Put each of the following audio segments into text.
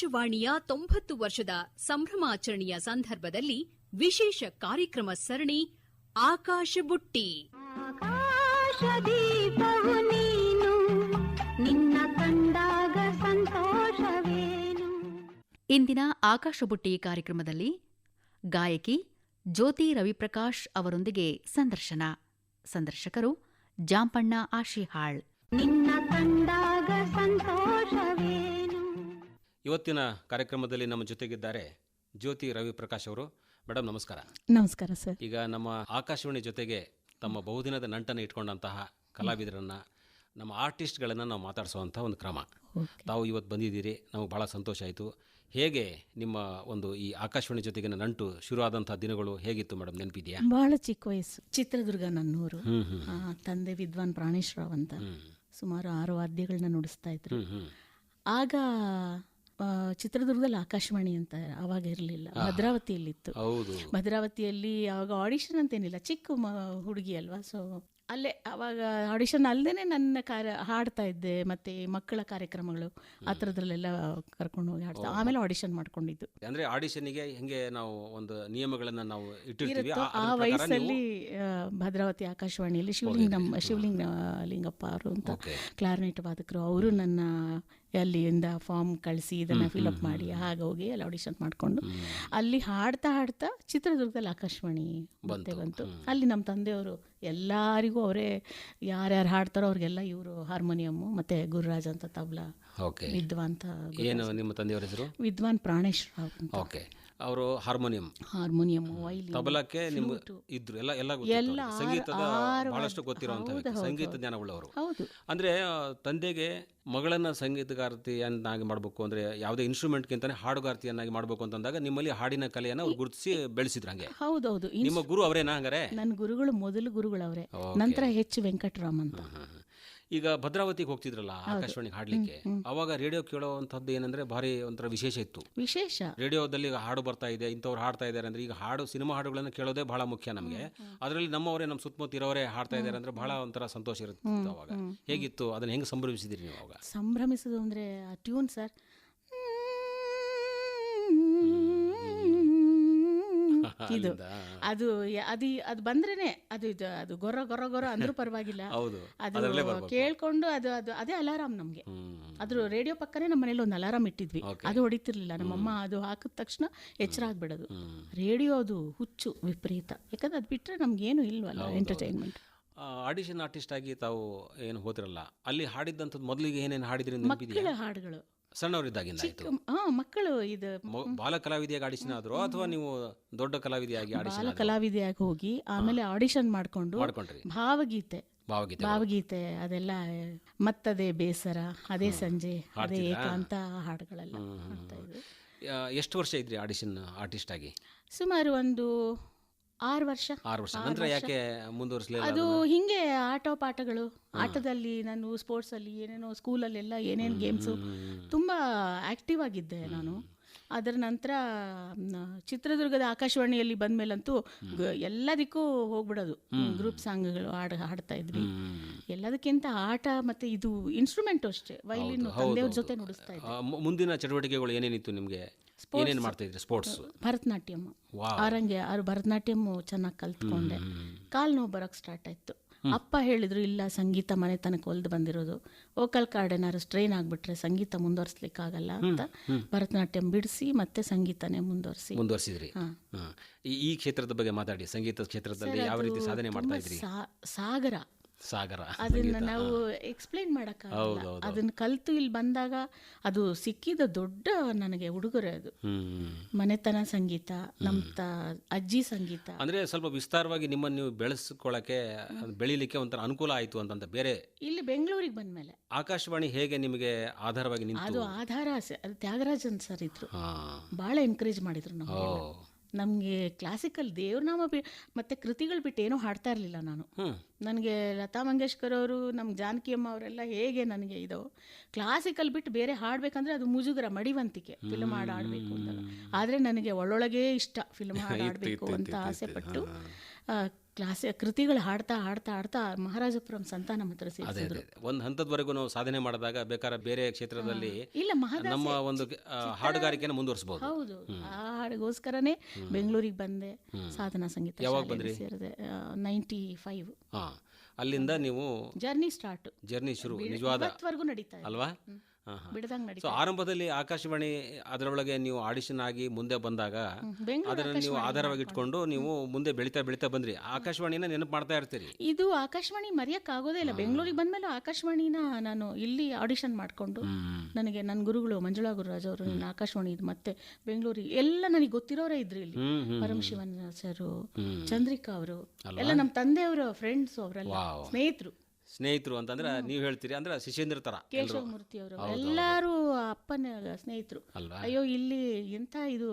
ಆಕಾಶವಾಣಿಯ ತೊಂಬತ್ತು ವರ್ಷದ ಸಂಭ್ರಮಾಚರಣೆಯ ಸಂದರ್ಭದಲ್ಲಿ ವಿಶೇಷ ಕಾರ್ಯಕ್ರಮ ಸರಣಿ ಆಕಾಶ ಬುಟ್ಟಿ. ಇಂದಿನ ನೀನು ನಿನ್ನ ಕಂಡಾಗ ಸಂತೋಷವೇನು? ಇಂದಿನ ಆಕಾಶಬುಟ್ಟಿ ಕಾರ್ಯಕ್ರಮದಲ್ಲಿ ಗಾಯಕಿ ಜ್ಯೋತಿ ರವಿಪ್ರಕಾಶ್ ಅವರೊಂದಿಗೆ ಸಂದರ್ಶನ. ಸಂದರ್ಶಕರು ಜಾಂಪಣ್ಣ ಆಶಿಹಾಳ್. ನಿನ್ನ ಕಂಡಾಗ ಸಂತೋಷವೇನು ಇವತ್ತಿನ ಕಾರ್ಯಕ್ರಮದಲ್ಲಿ ನಮ್ಮ ಜೊತೆಗಿದ್ದಾರೆ ಜ್ಯೋತಿ ರವಿಪ್ರಕಾಶ್ ಅವರು. ಮೇಡಮ್ ನಮಸ್ಕಾರ. ನಮಸ್ಕಾರ ಸರ್. ಈಗ ನಮ್ಮ ಆಕಾಶವಾಣಿ ಜೊತೆಗೆ ತಮ್ಮ ಬಹುದಿನದ ನಂಟನ್ನು ಇಟ್ಕೊಂಡಂತಹ ಕಲಾವಿದರನ್ನು ನಮ್ಮ ಆರ್ಟಿಸ್ಟ್ಗಳನ್ನು ನಾವು ಮಾತಾಡಿಸುವಂಥ ಒಂದು ಕ್ರಮ. ತಾವು ಇವತ್ತು ಬಂದಿದ್ದೀರಿ ನಮಗೆ ಭಾಳ ಸಂತೋಷ ಆಯಿತು. ಹೇಗೆ ನಿಮ್ಮ ಒಂದು ಈ ಆಕಾಶವಾಣಿ ಜೊತೆಗಿನ ನಂಟು ಶುರುವಾದಂಥ ದಿನಗಳು ಹೇಗಿತ್ತು ಮೇಡಮ್ ನೆನಪಿದೆಯಾ? ಬಹಳ ಚಿಕ್ಕ ವಯಸ್ಸು. ಚಿತ್ರದುರ್ಗ ನನ್ನೂರು. ತಂದೆ ವಿದ್ವಾನ್ ಪ್ರಾಣೇಶ್ರಾವ್ ಅಂತ. ಸುಮಾರು ಆರು ವಾದ್ಯಗಳನ್ನ ನುಡಿಸ್ತಾ ಇದ್ರು. ಆಗ ಚಿತ್ರದುರ್ಗದಲ್ಲಿ ಆಕಾಶವಾಣಿ ಅಂತ ಅವಾಗ ಇರಲಿಲ್ಲ. ಭದ್ರಾವತಿಯಲ್ಲಿತ್ತು. ಭದ್ರಾವತಿಯಲ್ಲಿ ಅವಾಗ ಆಡಿಷನ್ ಅಂತೇನಿಲ್ಲ ಚಿಕ್ಕ ಮ ಹುಡುಗಿ ಅಲ್ವಾ? ಸೊ ಅಲ್ಲೇ ಅವಾಗ ಆಡಿಷನ್ ಅಲ್ಲದೆ ನನ್ನ ಕಾರ್ಯ ಹಾಡ್ತಾ ಇದ್ದೆ ಮತ್ತೆ ಮಕ್ಕಳ ಕಾರ್ಯಕ್ರಮಗಳು ಆ ಥರದ್ರಲ್ಲೆಲ್ಲ ಕರ್ಕೊಂಡು ಹೋಗಿ ಹಾಡ್ತಾ ಆಮೇಲೆ ಆಡಿಷನ್ ಮಾಡ್ಕೊಂಡಿದ್ದು. ಅಂದ್ರೆ ಆಡಿಷನ್ಗೆ ಹೆಂಗೆ ನಾವು ಒಂದು ನಿಯಮಗಳನ್ನು ನಾವು ಇಟ್ಟಿರ್ತೀವಿ ಆ- ವಯಸ್ಸಲ್ಲಿ ಭದ್ರಾವತಿ ಆಕಾಶವಾಣಿಯಲ್ಲಿ ಶಿವಲಿಂಗ ನಮ್ಮ ಶಿವಲಿಂಗ ಲಿಂಗಪ್ಪ ಅವರು ಅಂತ. ಕ್ಲಾರ್ನೆಟ್ ವಾದಕರು ಅವರು ನನ್ನ ಅಲ್ಲಿಂದ ಫಾರ್ಮ್ ಕಳಿಸಿ ಇದನ್ನ ಫಿಲಪ್ ಮಾಡಿ ಹಾಗೆ ಹೋಗಿ ಅಲ್ಲಿ ಆಡಿಷನ್ ಮಾಡಿಕೊಂಡು ಅಲ್ಲಿ ಹಾಡ್ತಾ ಹಾಡ್ತಾ ಚಿತ್ರದುರ್ಗದಲ್ಲಿ ಆಕಾಶವಾಣಿ ಮತ್ತೆ ಬಂತು ಅಲ್ಲಿ ನಮ್ಮ ತಂದೆಯವರು ಎಲ್ಲರಿಗೂ ಅವರೇ ಯಾರ್ಯಾರು ಹಾಡ್ತಾರೋ ಅವ್ರಿಗೆಲ್ಲ ಇವರು ಹಾರ್ಮೋನಿಯಮ್ಮು ಮತ್ತೆ ಗುರುರಾಜ್ ಅಂತ ತಬ್ಲಾ ವಿದ್ವಾನ್ ಏನು ನಿಮ್ಮ ತಂದೆಯವರ ಹೆಸರು? ವಿದ್ವಾನ್ ಪ್ರಾಣೇಶ್ ರಾವ್ ಓಕೆ ಅವರು ಹಾರ್ಮೋನಿಯಂ. ಹಾರ್ಮೋನಿಯಂ ವೈಲಿನ್ ತಬಲಕ್ಕೆ ನಿಮ್ಮ ಇದ್ರು ಎಲ್ಲ ಎಲ್ಲ ಸಂಗೀತದ ಬಹಳಷ್ಟು ಗೊತ್ತಿರುವಂತ ಸಂಗೀತ. ಜ್ಞಾನ ಉಳ್ಳವರು ಹೌದು. ಅಂದ್ರೆ ತಂದೆಗೆ ಮಗಳನ್ನ ಸಂಗೀತಗಾರ್ತಿಯನ್ನಾಗಿ ಮಾಡಬೇಕು ಅಂದ್ರೆ ಯಾವುದೇ ಇನ್ಸ್ಟ್ರೂಮೆಂಟ್ಗಿಂತಾನೆ ಹಾಡುಗಾರ್ತಿಯನ್ನಾಗಿ ಮಾಡಬೇಕು ಅಂತಂದಾಗ ನಿಮ್ಮಲ್ಲಿ ಹಾಡಿನ ಕಲೆಯನ್ನ ಅವ್ರು ಗುರುತಿಸಿ ಬೆಳೆಸಿದ್ರು ಹಂಗೆ. ಹೌದೌದು. ನಿಮ್ಮ ಗುರು ಅವರೇನಾ ಹಂಗಾರೆ? ನನ್ನ ಗುರುಗಳು ಮೊದಲು ಗುರುಗಳು ಅವರೇ ನಂತರ ಹೆಚ್ಚು ವೆಂಕಟರಾಮ್ ಅಂತ. ಈಗ ಭದ್ರಾವತಿಗೆ ಹೋಗ್ತಿದ್ರಲ್ಲ ಆಕಾಶವಾಣಿಗೆ ಹಾಡ್ಲಿಕ್ಕೆ. ಅವಾಗ ರೇಡಿಯೋ ಕೇಳೋವಂಥದ್ದು ಏನಂದ್ರೆ ಭಾರಿ ಒಂಥರ ವಿಶೇಷ ಇತ್ತು. ವಿಶೇಷ? ರೇಡಿಯೋದಲ್ಲಿ ಈಗ ಹಾಡು ಬರ್ತಾ ಇದೆ ಇಂಥವ್ರು ಹಾಡ್ತಾ ಇದ್ದಾರೆ ಅಂದ್ರೆ ಈಗ ಹಾಡು ಸಿನಿಮಾ ಹಾಡುಗಳನ್ನು ಕೇಳೋದೇ ಬಹಳ ಮುಖ್ಯ ನಮಗೆ. ಅದರಲ್ಲಿ ನಮ್ಮವರೇ ನಮ್ಮ ಸುತ್ತಮುತ್ತ ಇರೋರೇ ಹಾಡ್ತಾ ಇದ್ದಾರೆ ಅಂದ್ರೆ ಬಹಳ ಒಂಥರ ಸಂತೋಷ ಇರುತ್ತೆ ಅವಾಗ. ಹೇಗಿತ್ತು? ಅದನ್ನ ಹೆಂಗೆ ಸಂಭ್ರಮಿಸಿದ್ರಿ ನೀವು ಅವಾಗ? ಸಂಭ್ರಮಿಸೋದು ಅಂದ್ರೆ ಟ್ಯೂನ್ ಸರ್ ಇದು ಅದು ಅದು ಅದು ಬಂದ್ರೇನೆ ಅದು ಇದು ಅದು ಗೊರ ಗೊರ ಗೊರ ಅಂದ್ರೂ ಪರವಾಗಿಲ್ಲ. ಅದು ಕೇಳ್ಕೊಂಡು ಅದು ಅದು ಅದೇ ಅಲಾರಾಮ್ ನಮ್ಗೆ. ಅದ್ರ ರೇಡಿಯೋ ಪಕ್ಕನೇ ನಮ್ಮ ಮನೇಲಿ ಒಂದು ಅಲಾರಾಮ್ ಇಟ್ಟಿದ್ವಿ. ಅದು ಹೊಡಿತಿರ್ಲಿಲ್ಲ. ನಮ್ಮಮ್ಮ ಅದು ಹಾಕಿದ ತಕ್ಷಣ ಎಚ್ಚರ ಆಗ್ಬಿಡೋದು. ರೇಡಿಯೋ ಅದು ಹುಚ್ಚು ವಿಪರೀತ. ಯಾಕಂದ್ರೆ ಅದು ಬಿಟ್ರೆ ನಮ್ಗೇನು ಇಲ್ವಲ್ಲ ಎಂಟರ್ಟೈನ್ಮೆಂಟ್ ಆಡಿಷನ್ ಆರ್ಟಿಸ್ಟ್ ಆಗಿ ತಾವು ಏನು ಹೋದ್ರಲ್ಲ ಅಲ್ಲಿ ಹಾಡಿದ್ದಂಥದ್ದು ಮೊದಲಿಗೆ ಏನೇನು ಹಾಡಿದ್ರಿ ನೆನಪಿದೆಯಾ ಮಕ್ಕಳ ಹಾಡುಗಳು. ಸಣ್ಣವರಿದ್ದಾಗಿಂದ ಮಕ್ಕಳು ಇದು ಬಾಲ ಕಲಾವಿದೆಯಾಗಿ ಆಡಿಷನ್ ಆದ್ರು ಅಥವಾ ನೀವು ದೊಡ್ಡ ಕಲಾವಿದೆಯಾಗಿ ಆಡಿಷನ್ ಬಾಲ ಕಲಾವಿದೆಯಾಗಿ ಹೋಗಿ ಆಮೇಲೆ ಆಡಿಷನ್ ಮಾಡ್ಕೊಂಡು ಮಾಡ್ಕೊಂಡ್ರಿ. ಭಾವಗೀತೆ. ಭಾವಗೀತೆ. ಭಾವಗೀತೆ ಅದೆಲ್ಲ ಮತ್ತದೇ ಬೇಸರ ಅದೇ ಸಂಜೆ ಅದೇ ಏಕಾಂತ ಹಾಡುಗಳೆಲ್ಲ ಎಷ್ಟು ವರ್ಷ ಇದ್ರಿ ಆಡಿಷನ್ ಆರ್ಟಿಸ್ಟ್ ಆಗಿ? ಸುಮಾರು ಒಂದು ಆರು ವರ್ಷ? ಆರು ವರ್ಷ. ನಂತರ ಯಾಕೆ ಮುಂದುವರಿಸಲಿಲ್ಲ ಅದು ಹಿಂಗೆ ಆಟ ಪಾಠಗಳು ಆಟದಲ್ಲಿ ನಾನು ಸ್ಪೋರ್ಟ್ಸ್ ಅಲ್ಲಿ ಏನೇನೋ ಸ್ಕೂಲಲ್ಲೆಲ್ಲ ಏನೇನು ಗೇಮ್ಸು ತುಂಬಾ ಆಕ್ಟಿವ್ ಆಗಿದ್ದೆ ನಾನು. ಅದರ ನಂತರ ಚಿತ್ರದುರ್ಗದ ಆಕಾಶವಾಣಿಯಲ್ಲಿ ಬಂದ್ಮೇಲಂತೂ ಮೇಲಂತೂ ಎಲ್ಲದಕ್ಕೂ ಹೋಗ್ಬಿಡೋದು. ಗ್ರೂಪ್ ಸಾಂಗ್ಗಳು ಹಾಡು ಹಾಡ್ತಾ ಇದ್ವಿ. ಎಲ್ಲದಕ್ಕಿಂತ ಆಟ ಮತ್ತೆ ಇದು ಇನ್ಸ್ಟ್ರೂಮೆಂಟ್ ಅಷ್ಟೇ. ವೈಲಿನ್ ತಂದೆಯವ್ರ ಜೊತೆ ನುಡಿಸ್ತಾ ಇದ್ದೆ. ಮುಂದಿನ ಚಟುವಟಿಕೆಗಳು ಏನೇನಿತ್ತು ನಿಮಗೆ? ಏನೇನು ಮಾಡ್ತಾ ಇದ್ರಿ? Sports Bharatanatyam wow. ಆರಂಗೆ ಅವ್ರು ಭರತನಾಟ್ಯಂ ಚೆನ್ನಾಗಿ ಕಲ್ತ್ಕೊಂಡೆ. ಕಾಲು ನೋವು ಬರೋಕ್ಕೆ ಸ್ಟಾರ್ಟ್ ಆಯ್ತು. ಅಪ್ಪ ಹೇಳಿದ್ರು ಇಲ್ಲ ಸಂಗೀತ ಮನೆ ತನಕ ಒಲ್ದು ಬಂದಿರೋದು. ವೋಕಲ್ ಕಾರ್ಡ್ ಏನಾದ್ರು ಸ್ಟ್ರೈನ್ ಆಗಿಬಿಟ್ರೆ ಸಂಗೀತ ಮುಂದುವರ್ಸ್ಲಿಕ್ಕಾಗಲ್ಲ ಅಂತ ಭರತನಾಟ್ಯಂ ಬಿಡಿಸಿ ಮತ್ತೆ ಸಂಗೀತನೇ ಮುಂದುವರಿಸಿ. ಮುಂದುವರಿಸಿದ್ರಿ. ಈ ಕ್ಷೇತ್ರದ ಬಗ್ಗೆ ಮಾತಾಡಿ. ಸಂಗೀತ ಕ್ಷೇತ್ರದಲ್ಲಿ ಯಾವ ರೀತಿ ಸಾಧನೆ ಮಾಡ್ತಾ ಇದ್ರಿ? ಸಾಗರ. ಸಾಗರ ಅದನ್ನ ನಾವು ಎಕ್ಸ್ಪ್ಲೈನ್ ಮಾಡೋಕ್ಕಾಗಲ್ಲ. ಅದನ್ನ ಕಲ್ತು ಇಲ್ಲಿ ಬಂದಾಗ ಅದು ಸಿಕ್ಕಿದ ದೊಡ್ಡ ನನಗೆ ಉಡುಗೊರೆ ಅದು. ಮನೆತನ ಸಂಗೀತ ನಮ್ಮ ತ ಅಜ್ಜಿ ಸಂಗೀತ. ಅಂದ್ರೆ ಸ್ವಲ್ಪ ವಿಸ್ತಾರವಾಗಿ ನಿಮ್ಮನ್ನು ನೀವು ಬೆಳೆಸ್ಕೊಳಕ್ಕೆ ಬೆಳಿಲಿಕ್ಕೆ ಒಂಥರ ಅನುಕೂಲ ಆಯಿತು ಅಂತಂತ ಬೇರೆ ಇಲ್ಲಿ ಬೆಂಗಳೂರಿಗೆ ಬಂದ್ಮೇಲೆ. ಆಕಾಶವಾಣಿ ಹೇಗೆ ನಿಮಗೆ ಆಧಾರವಾಗಿ ನಿಂತು? ಅದು ಆಧಾರ ಅದು ತ್ಯಾಗರಾಜನ್ ಸರ್ ಇದ್ರು. ಭಾಳ ಎನ್ಕರೇಜ್ ಮಾಡಿದ್ರು ಓ. ನಮಗೆ ಕ್ಲಾಸಿಕಲ್ ದೇವ್ರನಾಮ ಬಿ ಮತ್ತೆ ಕೃತಿಗಳು ಬಿಟ್ಟು ಏನೂ ಹಾಡ್ತಾ ಇರಲಿಲ್ಲ ನಾನು. ನನಗೆ ಲತಾ ಮಂಗೇಶ್ಕರ್ ಅವರು ನಮ್ಮ ಜಾನಕಿ ಅಮ್ಮ ಅವರೆಲ್ಲ ಹೇಗೆ ನನಗೆ ಇದು ಕ್ಲಾಸಿಕಲ್ ಬಿಟ್ಟು ಬೇರೆ ಹಾಡಬೇಕಂದ್ರೆ ಅದು ಮುಜುಗರ ಮಡಿವಂತಿಕೆ ಫಿಲ್ಮ್ ಹಾಡು ಆಡಬೇಕು ಅಂತ ಆದರೆ ನನಗೆ ಒಳ್ಳೊಳಗೇ ಇಷ್ಟ ಫಿಲ್ಮ್ ಹಾಡು ಆಡಬೇಕು ಅಂತ ಆಸೆ ಪಟ್ಟು ಕ್ಲಾಸ್ ಕೃತಿಗಳು ಹಾಡ್ತಾ ಹಾಡ್ತಾ ಹಾಡ್ತಾ ಮಹಾರಾಜಪುರಂ ಸಂತಾನ ಮಾತ್ರ ಅದೇ ಸೇರಿಸಿದ್ರು. ಅದೇ ಒಂದು ಹಂತದವರೆಗೂ ನಾವು ಸಾಧನೆ ಮಾಡಿದಾಗ ಬೇಕಾದ್ರೆ ಬೇರೆ ಕ್ಷೇತ್ರದಲ್ಲಿ ಇಲ್ಲ ಮಹಾದಾಸ ನಮ್ಮ ಒಂದು ಆ, ಹಾಡುಗಾರಿಕೆನ ಮುಂದುವರಿಸಬಹುದು ಹೌದು. ಆ ಹಾಡಿಗೋಸ್ಕರನೇ ಬೆಂಗಳೂರಿಗೆ ಬಂದೆ ಸಾಧನಾ ಸಂಗೀತ ಯಾವಾಗ ಬಂದ್ರಿ? ಸೇರಿದೆ ನೈಂಟಿ ಫೈವ್ ಹಾ. ಅಲ್ಲಿಂದ ನೀವು ಜರ್ನಿ ಸ್ಟಾರ್ಟ್. ಜರ್ನಿ ಶುರು ನಿಜವಾದ ಇವತ್ವರೆಗೂ ನಡೀತಾ ಇದೆ. ಅಲ್ವಾ. ಬಿಡದಂಗ್ ಸೊ ನಡೀತಾ ಆರಂಭದಲ್ಲಿ ಆಕಾಶವಾಣಿ ಅದರೊಳಗೆ ನೀವು ಆಡಿಷನ್ ಆಗಿ ಮುಂದೆ ಬಂದಾಗ ಅದನ್ನು ನೀವು ಆಧಾರವಾಗಿ ಇಟ್ಕೊಂಡು ನೀವು ಮುಂದೆ ಬೆಳೀತಾ ಬೆಳೀತಾ ಬಂದ್ರಿ. ಆಕಾಶವಾಣಿನ ನೆನಪು ಮಾಡ್ತಾ ಇರ್ತೀರಿ. ಇದು ಆಕಾಶವಾಣಿ ಮರೆಯಕ್ ಆಗೋದೇ ಇಲ್ಲ ಬೆಂಗಳೂರಿಗೆ ಬಂದ್ಮೇಲೆ ಆಕಾಶವಾಣಿನ ನಾನು ಇಲ್ಲಿ ಆಡಿಷನ್ ಮಾಡಿಕೊಂಡು ನನಗೆ ನನ್ನ ಗುರುಗಳು ಮಂಜುಳಾ ಗುರುರಾಜ್ ಅವರು ನನ್ನ ಆಕಾಶವಾಣಿ ಇದು ಮತ್ತೆ ಬೆಂಗಳೂರಿಗೆ ಎಲ್ಲ ನನಗೆ ಗೊತ್ತಿರೋರೇ ಇದ್ರು ಇಲ್ಲಿ. ಪರಮಶಿವನ್ ಸರು ಚಂದ್ರಿಕಾ ಅವರು ಎಲ್ಲ ನಮ್ಮ ತಂದೆಯವರ ಫ್ರೆಂಡ್ಸ್ ಅವರೆಲ್ಲ ಸ್ನೇಹಿತರು. ಸ್ನೇಹಿತರು ಅಂತಂದ್ರೆ ನೀವು ಹೇಳ್ತೀರಿ ಅಂದ್ರೆ ಶಿಶೇಂದ್ರ ತರ. ಕೇಶವಮೂರ್ತಿ ಅವರು. ಎಲ್ಲರೂ ಅಪ್ಪನ ಸ್ನೇಹಿತರು. ಅಲ್ವಾ? ಅಯ್ಯೋ ಇಲ್ಲಿ ಎಂತ ಇದು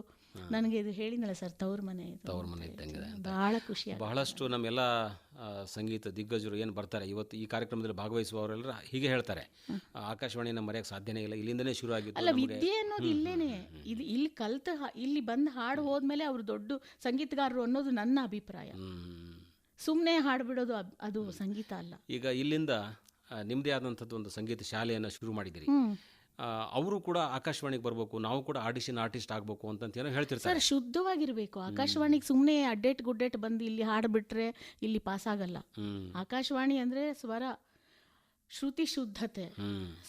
ನನಗೆ ಇದು ಹೇಳಿನಲ್ಲ ಸರ್ ತವ್ರ ಮನೆ ತವ್ರ ಮನೆ ಇದ್ದಂಗೆ. ಬಹಳ ಖುಷಿ. ಬಹಳಷ್ಟು ನಮ್ಮೆಲ್ಲ ಸಂಗೀತ ದಿಗ್ಗಜರು ಏನು ಬರ್ತಾರೆ ಇವತ್ತು ಈ ಕಾರ್ಯಕ್ರಮದಲ್ಲಿ ಭಾಗವಹಿಸುವವರೆಲ್ಲ ಹೀಗೆ ಹೇಳ್ತಾರೆ. ಆಕಾಶವಾಣಿ ಆಕಾಶವಾಣಿನ ಮರೆಯಕ್ಕೆ ಸಾಧ್ಯನೇ ಇಲ್ಲ ಇಲ್ಲಿಂದನೇ ಶುರು ಆಗಿತ್ತು ಅಲ್ಲ ವಿದ್ಯೆ ಅನ್ನೋದು ಇಲ್ಲೇನೆ. ಇದು ಇಲ್ಲಿ ಕಲ್ತ ಇಲ್ಲಿ ಬಂದು ಹಾಡು ಹೋದ್ಮೇಲೆ ಅವರು ದೊಡ್ಡ ಸಂಗೀತಗಾರರು ಅನ್ನೋದು ನನ್ನ ಅಭಿಪ್ರಾಯ. ಸುಮ್ಮನೆ ಹಾಡ್ಬಿಡೋದು ಅದು ಸಂಗೀತ ಅಲ್ಲ. ಈಗ ಇಲ್ಲಿಂದ ನಿಮ್ಮದೇ ಆದಂಥದ್ದು ಒಂದು ಸಂಗೀತ ಶಾಲೆಯನ್ನು ಶುರು ಮಾಡಿದಿರಿ. ಅವರು ಕೂಡ ಆಕಾಶವಾಣಿಗೆ ಬರಬೇಕು ನಾವು ಕೂಡ ಆಡಿಷನ್ ಆರ್ಟಿಸ್ಟ್ ಆಗಬೇಕು ಅಂತ ಏನೋ ಹೇಳ್ತಿರ್ತಾರೆ. ಸರ್ ಶುದ್ಧವಾಗಿರಬೇಕು. ಆಕಾಶವಾಣಿಗೆ ಸುಮ್ಮನೆ ಅಡ್ಡೇಟ್ ಗುಡ್ಡೇಟ್ ಬಂದು ಇಲ್ಲಿ ಹಾಡ್ಬಿಟ್ರೆ ಇಲ್ಲಿ ಪಾಸ್ ಆಗಲ್ಲ ಆಕಾಶವಾಣಿ ಅಂದ್ರೆ ಸ್ವರ ಶ್ರುತಿ ಶುದ್ಧತೆ.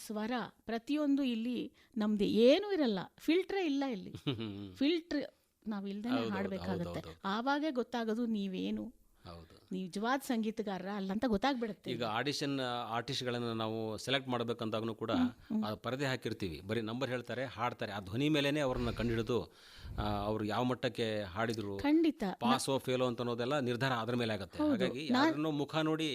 ಸ್ವರ ಪ್ರತಿಯೊಂದು ಇಲ್ಲಿ ನಮ್ದು ಏನೂ ಇರಲ್ಲ. ಫಿಲ್ಟ್ರೇ ಇಲ್ಲ ಇಲ್ಲಿ. ಫಿಲ್ಟ್ರ್ ನಾವು ಇಲ್ದೇ ಹಾಡ್ಬೇಕಾಗತ್ತೆ. ಆವಾಗೇ ಗೊತ್ತಾಗೋದು ನೀವೇನು ನಿಜವಾದ ಸಂಗೀತಗಾರರ ಅಲ್ಲಂತ ಗೊತ್ತಾಗ್ಬಿಡುತ್ತೆ. ಈಗ ಆಡಿಷನ್ ಆರ್ಟಿಸ್ಟ್ಗಳನ್ನು ನಾವು ಸೆಲೆಕ್ಟ್ ಮಾಡಬೇಕಂತಾಗೂ ಕೂಡ ಪರದೆ ಹಾಕಿರ್ತೀವಿ. ಬರೀ ನಂಬರ್ ಹೇಳ್ತಾರೆ ಹಾಡ್ತಾರೆ. ಆ ಧ್ವನಿ ಮೇಲೇನೆ ಅವ್ರನ್ನ ಕಂಡುಹಿಡಿದು ಆ, ಅವ್ರು ಯಾವ ಮಟ್ಟಕ್ಕೆ ಹಾಡಿದ್ರು ಖಂಡಿತ. ಪಾಸೋ ಫೇಲೋ ಅಂತ ಅನ್ನೋದೆಲ್ಲ ನಿರ್ಧಾರ ಅದ್ರ ಮೇಲೆ ಆಗುತ್ತೆ. ಹಾಗಾಗಿ ಯಾರನ್ನೋ ಮುಖ ನೋಡಿ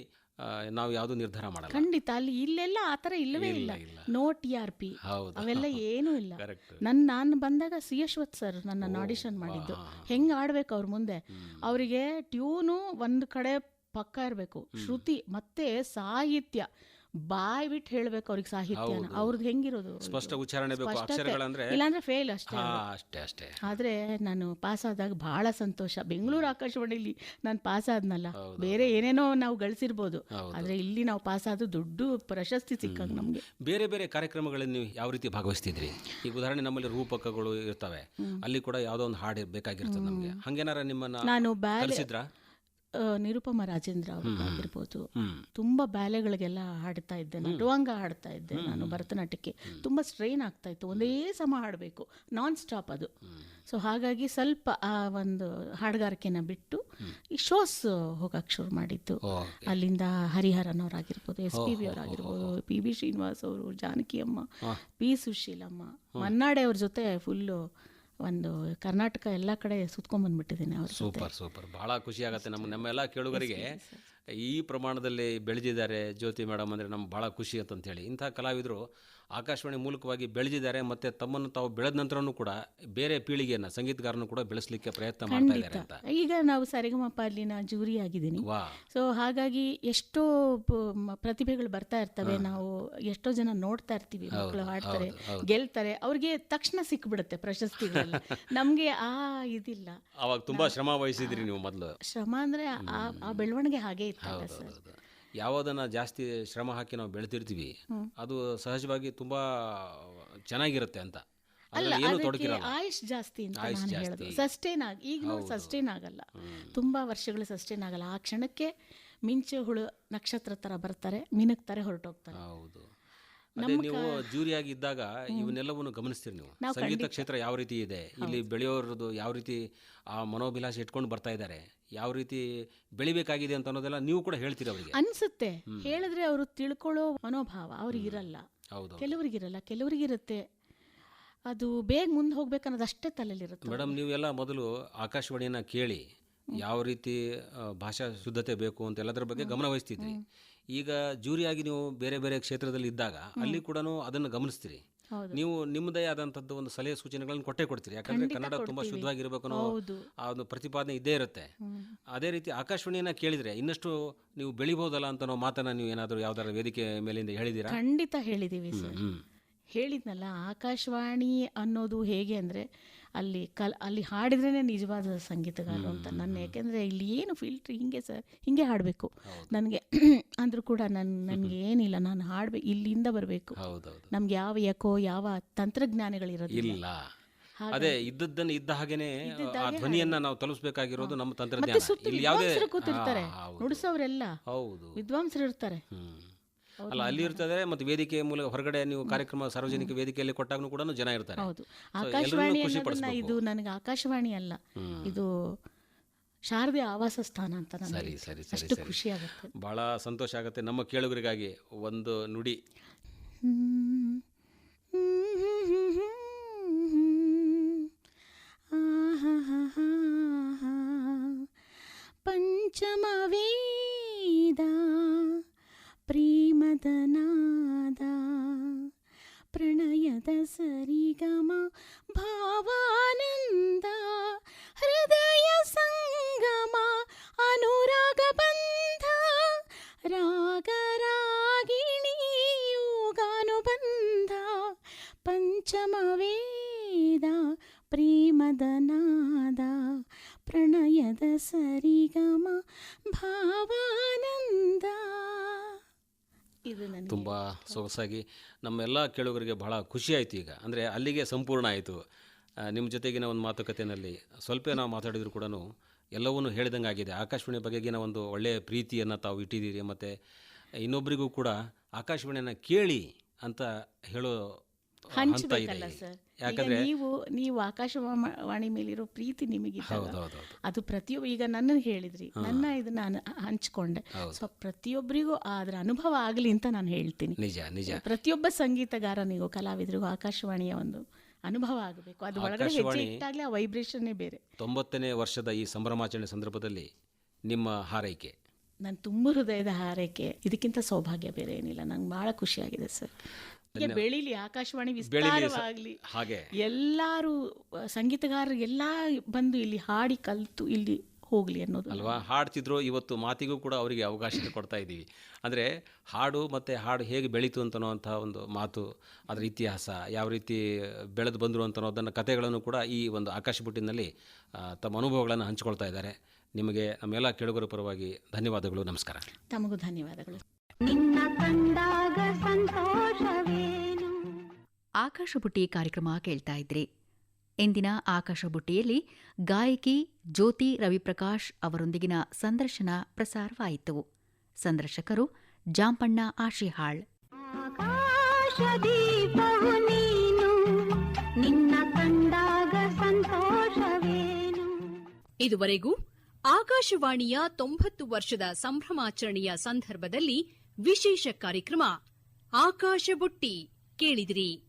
ನಾವು ಯಾವುದು ನಿರ್ಧಾರ ಮಾಡಲ್ಲ. ಖಂಡಿತ ಅಲ್ಲಿ ಇಲ್ಲೆಲ್ಲ ಆ ಥರ ಇಲ್ಲವೇ ಇಲ್ಲ. ನೋ ಟಿ ಆರ್ ಪಿ ಅವೆಲ್ಲ ಏನೂ ಇಲ್ಲ. ಕರೆಕ್ಟ್ ನನ್ ನಾನು ಬಂದಾಗ ಸಿ ಯಶ್ವತ್ ಸರ್ ನನ್ನ ಆಡಿಷನ್ ಮಾಡಿದ್ದು. ಹೆಂಗ್ ಆಡ್ಬೇಕು ಅವ್ರ ಮುಂದೆ? ಅವರಿಗೆ ಟ್ಯೂನು ಒಂದು ಕಡೆ ಪಕ್ಕ ಇರಬೇಕು. ಶ್ರುತಿ ಮತ್ತೆ ಸಾಹಿತ್ಯ. ಬಾಯ್ ಬಿಟ್ಟು ಹೇಳ್ಬೇಕು ಅವ್ರಿಗೆ ಸಾಹಿತ್ಯನ. ಅವ್ರದ್ದು ಹೆಂಗಿರೋದು ಸ್ಪಷ್ಟ ಉಚ್ಚಾರಣೆ ಬೇಕು. ಅಕ್ಷರಗಳಂದ್ರೆ ಇಲ್ಲಾಂದ್ರೆ ಫೇಲ್ ಅಷ್ಟೇ ಅಷ್ಟೇ ಅಷ್ಟೇ. ಆದ್ರೆ ನಾನು ಪಾಸ್ ಆದಾಗ ಬಹಳ ಸಂತೋಷ. ಬೆಂಗಳೂರು ಆಕಾಶವಾಣಿಲಿ ನಾನು ಪಾಸ್ ಆದ್ನಲ್ಲ. ಬೇರೆ ಏನೇನೋ ನಾವು ಗಳಿಸಿರ್ಬೋದು. ಆದ್ರೆ ಇಲ್ಲಿ ನಾವು ಪಾಸ್ ಆದ ದೊಡ್ಡ ಪ್ರಶಸ್ತಿ ಸಿಕ್ಕಂಗ್ ನಮ್ಗೆ. ಬೇರೆ ಬೇರೆ ಕಾರ್ಯಕ್ರಮಗಳಲ್ಲಿ ನೀವು ಯಾವ ರೀತಿ ಭಾಗವಹಿಸ್ತಿದ್ರಿ? ಈಗ ಉದಾಹರಣೆ ನಮ್ಮಲ್ಲಿ ರೂಪಕಗಳು ಇರ್ತವೆ. ಅಲ್ಲಿ ಕೂಡ ಯಾವ್ದೋ ಒಂದು ಹಾಡು ಬೇಕಾಗಿರ್ತದೆ ನಮಗೆ. ಹಂಗೇನಾರ ನಿಮ್ಮನ್ನ ನಾನು ಆ, ನಿರುಪಮ ರಾಜೇಂದ್ರ ಅವರು ಆಗಿರ್ಬೋದು. ತುಂಬಾ ಬ್ಯಾಲೆಗಳಿಗೆಲ್ಲ ಹಾಡ್ತಾ ಇದ್ದೆ. ನಟುವಂಗ ಹಾಡ್ತಾ ಇದ್ದೆ ನಾನು ಭರತನಾಟ್ಯಕ್ಕೆ. ತುಂಬಾ ಸ್ಟ್ರೈನ್ ಆಗ್ತಾ ಇತ್ತು. ಒಂದೇ ಸಮ ಹಾಡಬೇಕು. ನಾನ್ ಸ್ಟಾಪ್ ಅದು ಸೊ ಹಾಗಾಗಿ ಸ್ವಲ್ಪ ಆ ಒಂದು ಹಾಡುಗಾರಿಕೆನ ಬಿಟ್ಟು ಈ ಶೋಸ್ ಹೋಗಕ್ಕೆ ಶುರು ಮಾಡಿದ್ದು. ಅಲ್ಲಿಂದ ಅಲ್ಲಿಂದ ಹರಿಹರನವರಾಗಿರ್ಬೋದು ಎಸ್ ಪಿ ಬಿ ಅವರಾಗಿರ್ಬೋದು ಪಿ ಬಿ ಶ್ರೀನಿವಾಸ್ ಅವರು ಜಾನಕಿ ಅಮ್ಮ ಪಿ ಸುಶೀಲಮ್ಮ ಮನ್ನಾಡೆ ಅವ್ರ ಜೊತೆ ಫುಲ್ಲು ಒಂದು ಕರ್ನಾಟಕ ಎಲ್ಲ ಕಡೆ ಸುತ್ಕೊಂಡ್ಬಂದ್ಬಿಟ್ಟಿದ್ದೀನಿ ಬಂದ್ಬಿಟ್ಟಿದ್ದೀನಿ ಜೊತೆ. Super super. ಬಹಳ ಖುಷಿ ಆಗುತ್ತೆ ನಮ್ಮ ನಮ್ಮೆಲ್ಲ ಕೇಳುಗರಿಗೆ ಈ ಪ್ರಮಾಣದಲ್ಲಿ ಬೆಳೆದಿದ್ದಾರೆ ಜ್ಯೋತಿ ಮೇಡಮ್ ಅಂದರೆ ನಮ್ಗೆ ಭಾಳ ಖುಷಿ ಅಂತ ಹೇಳಿ ಇಂಥ ಕಲಾವಿದರು ಆಕಾಶವಾಣಿ ಮೂಲಕವಾಗಿ ಬೆಳೆದಿದ್ದಾರೆ ಮತ್ತು ತಮ್ಮನ್ನು ತಾವು ಬೆಳೆದ ನಂತರನೂ ಕೂಡ ಬೇರೆ ಪೀಳಿಗೆಯನ್ನು ಸಂಗೀತಗಾರನು ಕೂಡ ಬೆಳೆಸಲಿಕ್ಕೆ ಪ್ರಯತ್ನ ಮಾಡ್ತಾ ಇದ್ದಾರೆ ಅಂತ. ಈಗ ನಾವು ಸರಿಗಮಪ್ಪ ಅಲ್ಲಿನ ಜೂರಿ ಆಗಿದ್ದೀನಿ. ಸೊ ಹಾಗಾಗಿ ಎಷ್ಟೋ ಪ್ರತಿಭೆಗಳು ಬರ್ತಾ ಇರ್ತವೆ. ನಾವು ಎಷ್ಟೋ ಜನ ನೋಡ್ತಾ ಇರ್ತೀವಿ ಮಕ್ಕಳು ಹಾಡ್ತಾರೆ ಗೆಲ್ತಾರೆ ಅವ್ರಿಗೆ ತಕ್ಷಣ ಸಿಕ್ಬಿಡುತ್ತೆ ಪ್ರಶಸ್ತಿ ನಮಗೆ ಆ ಇದಿಲ್ಲ. ಅವಾಗ ತುಂಬಾ ಶ್ರಮ ವಹಿಸಿದ್ರಿ ನೀವು ಮೊದಲು. ಶ್ರಮ ಅಂದ್ರೆ ಆ ಬೆಳವಣಿಗೆ ಹಾಗೆ ಇರ್ತದೆ ಸರ್. ಯಾವುದನ್ನ ಜಾಸ್ತಿ ಶ್ರಮ ಹಾಕಿ ನಾವು ಬೆಳೆದಿರ್ತೀವಿ ಅದು ಸಹಜವಾಗಿ ತುಂಬಾ ಚೆನ್ನಾಗಿರುತ್ತೆ ಅಂತ. ಅಲ್ಲ ಅದಕ್ಕೆ ಆಯುಷ್ ಜಾಸ್ತಿ ಅಂತ ನಾನು. ಹೇಳೋದು. ಸಸ್ಟೈನ್ ಆಗಿ ಈಗ ನೋಡಿ ಸಸ್ಟೈನ್ ಆಗಲ್ಲ. ತುಂಬಾ ವರ್ಷಗಳು ಸಸ್ಟೈನ್ ಆಗಲ್ಲ. ಆ ಕ್ಷಣಕ್ಕೆ ಮಿಂಚು ಹುಳು ನಕ್ಷತ್ರ ತರ ಬರ್ತಾರೆ ಮಿನುಕ್ತಾರೆ ಹೊರಟೋಗ್ತಾರೆ. ಹೌದು. ಅದೇ ನೀವು ಜೂರಿಯಾಗಿ ಇದ್ದಾಗ ಇವನ್ನೆಲ್ಲವನ್ನು ಗಮನಿಸ್ತೀರಿ ನೀವು. ಸಂಗೀತ ಕ್ಷೇತ್ರ ಯಾವ ರೀತಿ ಇದೆ? ಇಲ್ಲಿ ಬೆಳೆಯೋರದು ಯಾವ ರೀತಿ ಆ ಮನೋಭಿಲಾಷೆ ಇಟ್ಕೊಂಡು ಬರ್ತಾ ಇದ್ದಾರೆ? ಯಾವ ರೀತಿ ಬೆಳಿಬೇಕಾಗಿದೆ ಅಂತ ಅನ್ನೋದೆಲ್ಲ ನೀವು ಕೂಡ ಹೇಳ್ತೀರಿ ಅವರಿಗೆ. ಅನ್ಸುತ್ತೆ. ಹೇಳಿದ್ರೆ ಅವರು ತಿಳ್ಕೊಳ್ಳೋ ಮನೋಭಾವ ಅವ್ರಿಗಿರಲ್ಲ ಹೌದು ಕೆಲವರಿಗಿರಲ್ಲ ಕೆಲವರಿಗಿರುತ್ತೆ ಅದು ಬೇಗ ಮುಂದೆ ಹೋಗ್ಬೇಕನ್ನೋದು ಅಷ್ಟೇ ತಲೆಯಲ್ಲಿರುತ್ತೆ ಮೇಡಮ್ ನೀವೆಲ್ಲ ಮೊದಲು ಆಕಾಶವಾಣಿಯನ್ನ ಕೇಳಿ ಯಾವ ರೀತಿ ಭಾಷಾ ಶುದ್ಧತೆ ಬೇಕು ಅಂತ ಎಲ್ಲದರ ಬಗ್ಗೆ ಗಮನ ವಹಿಸ್ತಿದ್ರಿ. ಈಗ ಜೂರಿಯಾಗಿ ನೀವು ಬೇರೆ ಬೇರೆ ಕ್ಷೇತ್ರದಲ್ಲಿ ಇದ್ದಾಗ ಅಲ್ಲಿ ಕೂಡ ಅದನ್ನು ಗಮನಿಸ್ತೀರಿ. ನೀವು ನಿಮ್ಮದೇ ಆದಂತದ್ದು ಒಂದು ಸಲಹೆ ಸೂಚನೆಗಳನ್ನು ಕೊಟ್ಟೇ ಕೊಡ್ತೀರಿ. ಯಾಕಂದ್ರೆ ಕನ್ನಡ ತುಂಬಾ ಶುದ್ಧವಾಗಿರ್ಬೇಕು ಅನ್ನೋ ಆ ಒಂದು ಪ್ರತಿಪಾದನೆ ಇದ್ದೇ ಇರುತ್ತೆ. ಅದೇ ರೀತಿ ಆಕಾಶವಾಣಿಯನ್ನ ಕೇಳಿದ್ರೆ ಇನ್ನಷ್ಟು ನೀವು ಬೆಳಿಬಹುದಲ್ಲ ಅಂತ ಮಾತನ್ನ ನೀವು ಏನಾದರೂ ಯಾವ್ದಾರ ವೇದಿಕೆ ಮೇಲಿಂದ ಹೇಳಿದ್ದೀರಾ? ಖಂಡಿತ ಹೇಳಿದೀವಿ ಸರ್. ಹೇಳಿದ್ನಲ್ಲ ಆಕಾಶವಾಣಿ ಅನ್ನೋದು ಹೇಗೆ ಅಂದರೆ ಅಲ್ಲಿ ಕಲ್ ಅಲ್ಲಿ ಹಾಡಿದ್ರೇ ನಿಜವಾದ ಸಂಗೀತಗಾರರು ಅಂತ. ನನ್ನ ಯಾಕೆಂದರೆ ಇಲ್ಲಿ ಏನು ಫಿಲ್ಟ್ರ್ ಹಿಂಗೆ ಸರ್ ಹಿಂಗೆ ಹಾಡಬೇಕು. ನನಗೆ ಅಂದರೂ ಕೂಡ ನನ್ನ ನನಗೆ ಏನಿಲ್ಲ. ನಾನು ಹಾಡಬೇಕು ಇಲ್ಲಿಂದ ಬರಬೇಕು. ನಮ್ಗೆ ಯಾವ ಯಾಕೋ ಯಾವ ತಂತ್ರಜ್ಞಾನಗಳಿರೋದಿಲ್ಲ. ಅದೇ ಇದ್ದದ್ದನ್ನು ಇದ್ದ ಹಾಗೇನೆ ಆ ಧ್ವನಿಯನ್ನ ನಾವು ತಲುಪಿಸಬೇಕಾಗಿರೋದು ನಮ್ಮ ತಂತ್ರಜ್ಞಾನ. ಇಲ್ಲಿ ಯಾವುದೇ ಕೂತಿರ್ತಾರೆ. ನುಡಿಸೋರೆಲ್ಲ. ಹೌದು. ವಿದ್ವಾಂಸರು ಇರ್ತಾರೆ. ಅಲ್ಲ ಅಲ್ಲಿ ಇರ್ತದೆ ಮತ್ತೆ ವೇದಿಕೆ ಮೂಲಕ ಹೊರಗಡೆ ನೀವು ಕಾರ್ಯಕ್ರಮ ಸಾರ್ವಜನಿಕ ವೇದಿಕೆಯಲ್ಲಿ ಕೊಟ್ಟಾಗ ಕೂಡ ಜನ ಇರ್ತಾರೆ ಹೌದು ಆಕಾಶವಾಣಿ ಅನ್ನೋದನ್ನ. ಇದು ನನಗೆ ಆಕಾಶವಾಣಿ ಅಲ್ಲ ಇದು ಶಾರದೆ ಆವಾಸ ಸ್ಥಾನ ಅಂತ ಸರಿ ಸರಿ ಸರಿ ಖುಷಿ ಆಗುತ್ತೆ ಬಹಳ ಸಂತೋಷ ಆಗುತ್ತೆ ನಮ್ಮ ಕೇಳುಗರಿಗಾಗಿ ಒಂದು ನುಡಿ ಪಂಚಮವೇದ నాద ప్రణయద సరిగమ భావానంద హృదయ సంగమ అనురాగ బంధ రాగ రాగిణి యోగానుబంధ పంచమ వేద ప్రేమద నాద प्रणयद सरिगम ತುಂಬ ಸೊಗಸಾಗಿ ನಮ್ಮೆಲ್ಲ ಕೇಳುಗರಿಗೆ ಬಹಳ ಖುಷಿ ಆಯಿತು ಈಗ. ಅಂದರೆ ಅಲ್ಲಿಗೆ ಸಂಪೂರ್ಣ ಆಯಿತು. ನಿಮ್ಮ ಜೊತೆಗಿನ ಒಂದು ಮಾತುಕತೆಯಲ್ಲಿ ಸ್ವಲ್ಪ ನಾವು ಮಾತಾಡಿದ್ರು ಕೂಡ ಎಲ್ಲವನ್ನೂ ಹೇಳಿದಂಗೆ ಆಗಿದೆ ಆಕಾಶವಾಣಿ ಬಗೆಗಿನ ಒಂದು ಒಳ್ಳೆಯ ಪ್ರೀತಿಯನ್ನು ತಾವು ಇಟ್ಟಿದ್ದೀರಿ. ಮತ್ತು ಇನ್ನೊಬ್ಬರಿಗೂ ಕೂಡ ಆಕಾಶವಾಣಿಯನ್ನು ಕೇಳಿ ಅಂತ ಹೇಳೋ ಹಂಚಬೇಕಲ್ಲ ಸರ್. ಯಾಕಂದ್ರೆ ನೀವು ನೀವು ಆಕಾಶವಾಣಿ ಮೇಲಿರೋ ಪ್ರೀತಿ ನಿಮಗೆ ಅದು ಪ್ರತಿಯೊಬ್ಬ ಈಗ ನನ್ನ ಹೇಳಿದ್ರಿ. ನನ್ನ ಇದನ್ನ ನಾನು ಹಂಚ್ಕೊಂಡೆ. ಸೊ ಪ್ರತಿಯೊಬ್ಬರಿಗೂ ಅದರ ಅನುಭವ ಆಗಲಿ ಅಂತ ನಾನು ಹೇಳ್ತೀನಿ. ನಿಜ ನಿಜ. ಪ್ರತಿಯೊಬ್ಬ ಸಂಗೀತಗಾರನಿಗೂ ಕಲಾವಿದರಿಗೂ ಆಕಾಶವಾಣಿಯ ಒಂದು ಅನುಭವ ಆಗಬೇಕು. ಅದು ಒಳಗಡೆ ಹೆಜ್ಜೆ ಆಕಾಶವಾಣಿ- ಇಟ್ಟಾಗಲೇ ಆ ವೈಬ್ರೇಷನ್ನೇ ಬೇರೆ. ತೊಂಬತ್ತನೇ ವರ್ಷದ ಈ ಸಂಭ್ರಮಾಚರಣೆ ಸಂದರ್ಭದಲ್ಲಿ ನಿಮ್ಮ ಹಾರೈಕೆ? ನಾನು ತುಂಬ ಹೃದಯದ ಹಾರೈಕೆ. ಇದಕ್ಕಿಂತ ಸೌಭಾಗ್ಯ ಬೇರೆ ಏನಿಲ್ಲ. ನಂಗೆ ಭಾಳ ಖುಷಿಯಾಗಿದೆ ಸರ್. ಬೆಳೀಲಿ ಆಕಾಶವಾಣಿ ವಿಸ್ತಾರವಾಗಲಿ. ಹಾಗೆ. ಎಲ್ಲರೂ ಸಂಗೀತಗಾರರು ಎಲ್ಲ ಬಂದು ಇಲ್ಲಿ ಹಾಡಿ ಕಲಿತು ಇಲ್ಲಿ ಹೋಗ್ಲಿ ಅನ್ನೋದು. ಅಲ್ವಾ? ಹಾಡ್ತಿದ್ರು ಇವತ್ತು ಮಾತಿಗೂ ಕೂಡ ಅವರಿಗೆ ಅವಕಾಶ ಕೊಡ್ತಾ ಇದ್ದೀವಿ. ಅಂದರೆ ಹಾಡು ಮತ್ತು ಹಾಡು ಹೇಗೆ ಬೆಳೀತು ಅಂತನ್ನುವಂಥ ಒಂದು ಮಾತು ಅದರ ಇತಿಹಾಸ ಯಾವ ರೀತಿ ಬೆಳೆದು ಬಂದರು ಅಂತನ್ನೋದನ್ನು ಕಥೆಗಳನ್ನು ಕೂಡ ಈ ಒಂದು ಆಕಾಶ ಬುಟ್ಟಿನಲ್ಲಿ ತಮ್ಮ ಅನುಭವಗಳನ್ನು ಹಂಚಿಕೊಳ್ತಾ ಇದ್ದಾರೆ. ನಿಮಗೆ ನಮ್ಮೆಲ್ಲ ಕೇಳುಗರ ಪರವಾಗಿ ಧನ್ಯವಾದಗಳು ನಮಸ್ಕಾರ. ತಮಗೂ ಧನ್ಯವಾದಗಳು. ಆಕಾಶಬುಟ್ಟಿ ಕಾರ್ಯಕ್ರಮ ಕೇಳ್ತಾ ಇದ್ರಿ. ಇಂದಿನ ಆಕಾಶಬುಟ್ಟಿಯಲ್ಲಿ ಗಾಯಕಿ ಜ್ಯೋತಿ ರವಿಪ್ರಕಾಶ್ ಅವರೊಂದಿಗಿನ ಸಂದರ್ಶನ ಪ್ರಸಾರವಾಯಿತು. ಸಂದರ್ಶಕರು ಜಾಂಪಣ್ಣ ಆಶಿಹಾಳ್. ಆಕಾಶ ದೀಪವು ನೀನು ನಿನ್ನ ಕಂಡಾಗ ಸಂತೋಷವೇನು? ಇದುವರೆಗೂ ಆಕಾಶವಾಣಿಯ ತೊಂಬತ್ತು ವರ್ಷದ ಸಂಭ್ರಮಾಚರಣೆಯ ಸಂದರ್ಭದಲ್ಲಿ ವಿಶೇಷ ಕಾರ್ಯಕ್ರಮ ಆಕಾಶಬುಟ್ಟಿ ಕೇಳಿದಿರಿ.